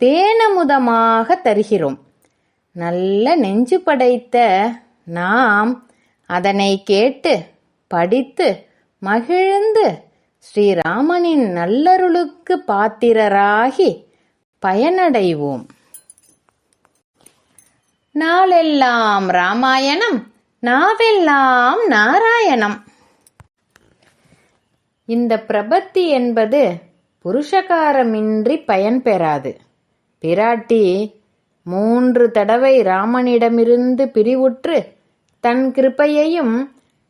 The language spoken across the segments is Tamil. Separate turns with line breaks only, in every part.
தேனமுதமாக தருகிறோம். நல்ல நெஞ்சு படைத்த நாம் அதனை கேட்டு படித்து மகிழ்ந்து ஸ்ரீராமனின் நல்லருளுக்கு பாத்திரராகி பயனடைவோம். நாளெல்லாம் ராமாயணம் நாவெல்லாம் நாராயணம். இந்த பிரபத்தி என்பது புருஷகாரமின்றி பயன் பெறாது பிராட்டி மூன்று தடவை ராமனிடமிருந்து பிரிவுற்று தன் கிருபையையும்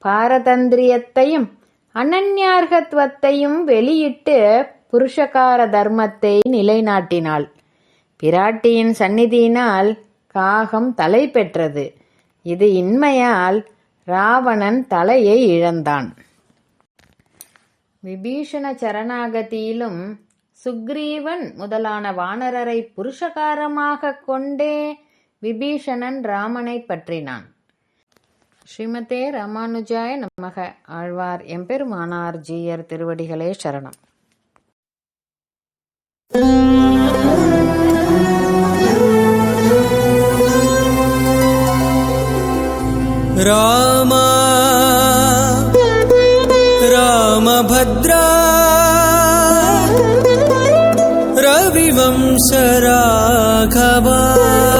பாரதந்திரியத்தையும் அனன்யார்கத்வத்தையும் வெளியிட்டு புருஷகார தர்மத்தை நிலைநாட்டினாள். பிராட்டியின் சந்நிதியினால் காகம் தலை பெற்றது. இது இன்மையால் ராவணன் தலையை இழந்தான். விபீஷண சரணாகதியிலும் சுக்ரீவன் முதலான வானரரை புருஷகாரமாக கொண்டே விபீஷணன் ராமனை பற்றினான் ஸ்ரீமதே ராமானுஜாய நமக ஆழ்வார் எம்பெருமானார் ஜீயர் திருவடிகளே சரணம்
राम रामभद्रा रा